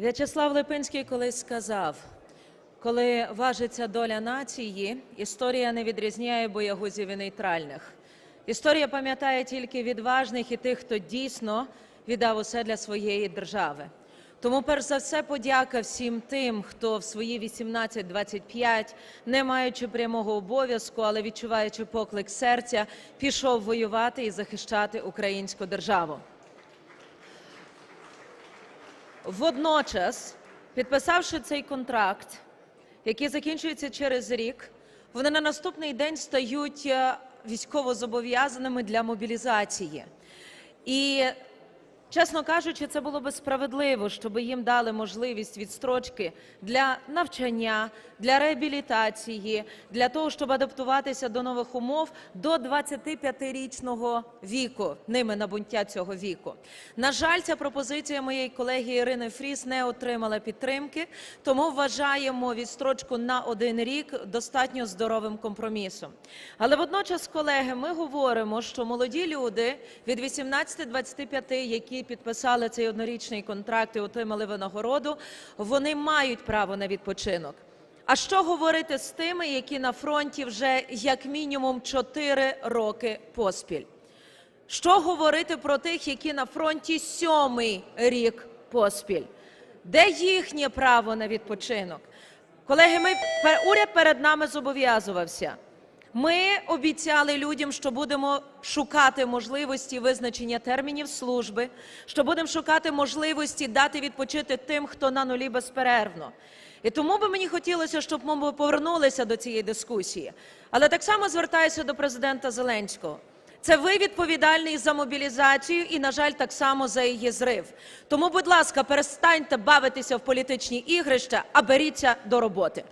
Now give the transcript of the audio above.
В'ячеслав Липинський колись сказав: коли важиться доля нації, історія не відрізняє боягузів і нейтральних. Історія пам'ятає тільки відважних і тих, хто дійсно віддав усе для своєї держави. Тому, перш за все, подяка всім тим, хто в свої 18-25, не маючи прямого обов'язку, але відчуваючи поклик серця, пішов воювати і захищати українську державу. Водночас, підписавши цей контракт, який закінчується через рік, вони на наступний день стають е, військовозобов'язаними для мобілізації. І, чесно кажучи, це було би справедливо, щоб їм дали можливість відстрочки для навчання, для реабілітації, для того, щоб адаптуватися до нових умов до 25-річного віку, ними набуття цього віку. На жаль, ця пропозиція моєї колеги Ірини Фріс не отримала підтримки, тому вважаємо відстрочку на один рік достатньо здоровим компромісом. Але водночас, колеги, ми говоримо, що молоді люди від 18-25, які підписали цей однорічний контракт і отримали винагороду, вони мають право на відпочинок. А що говорити з тими, які на фронті вже як мінімум 4 роки поспіль? Що говорити про тих, які на фронті сьомий рік поспіль? Де їхнє право на відпочинок? Колеги, ми уряд перед нами зобов'язувався. Ми обіцяли людям, що будемо шукати можливості визначення термінів служби, що будемо шукати можливості дати відпочити тим, хто на нулі безперервно. І тому би мені хотілося, щоб ми повернулися до цієї дискусії. Але так само звертаюся до президента Зеленського. Це ви відповідальний за мобілізацію і, на жаль, так само за її зрив. Тому, будь ласка, перестаньте бавитися в політичні ігрища, а беріться до роботи.